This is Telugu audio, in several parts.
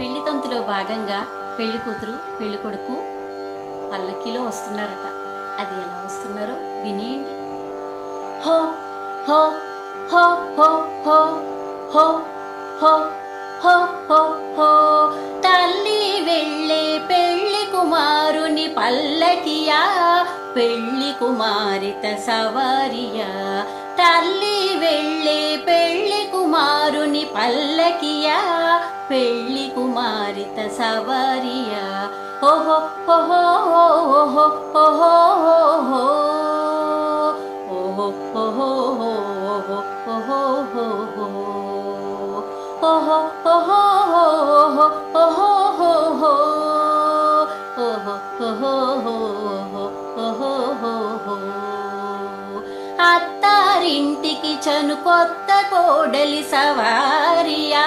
పెళ్ళి తంతులో భాగంగా పెళ్ళి కూతురు పెళ్ళి కొడుకు పల్లకిలో వస్తున్నారట. అది ఎలా వస్తున్నారో వినేయండి. హో హో హో హో హో హో హో హో హో హో. తల్లి వెళ్ళే పెళ్ళి కుమారుని పల్లకియా పెళ్ళి కుమారిత సవారియా. తల్లి వెళ్ళి పెళ్ళి కుమారుని పల్లకియా పెళ్ళి కుమారిత సవారియా ఓహో ఓహో ఓహో ఓహో ఓహో ఓహో ఓహో ఓహో ఓహో ఓహో ఓహో ఓహో ఓహో ఓహో ఇంటికి చను కొత్త కోడలి సవారియా.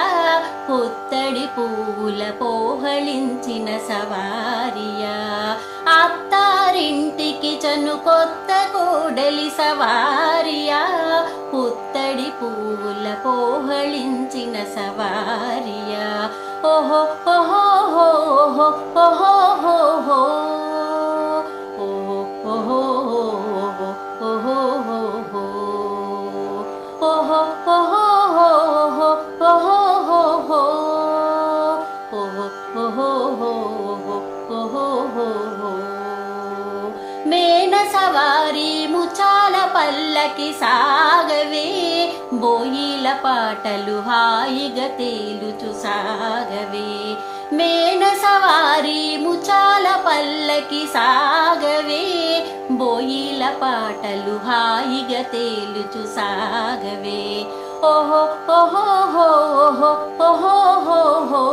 పుత్తడి పూల పోహళించిన సవారియా. అత్తారింటికి చను కొత్త కోడలి సవారియా. పుత్తడి పూల పోహళించిన సవారియా. ఓహో ఓహో ఓహో ఓహో ఓహో. పల్లకి సాగవే బోయిల పాటలు హాయిగా తేలుచు సాగవే మేన సవారి ముచాల పల్లకి సాగవే బోయిల పాటలు హాయిగా తేలుచు సాగవే ఓహో ఓహో హో ఓహో హో హో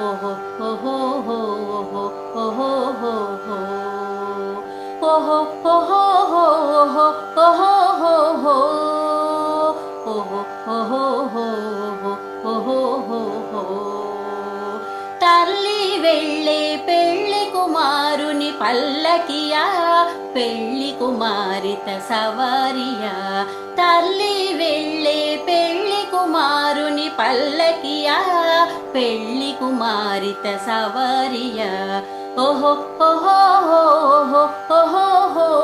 ఓహో ఓహో హో ఓహో హో ఓహో ఓహో తల్లి వెళ్ళే పెళ్ళి కుమారుని పల్లకియా పెళ్ళి కుమారిత సవారియా. తల్లి వెళ్ళే పెళ్ళి కుమారుని పల్లకియా పెళ్ళి కుమారిత సవారియా. ఓహో ఓహో ఓహో ఓహో ఓహో ఓహో.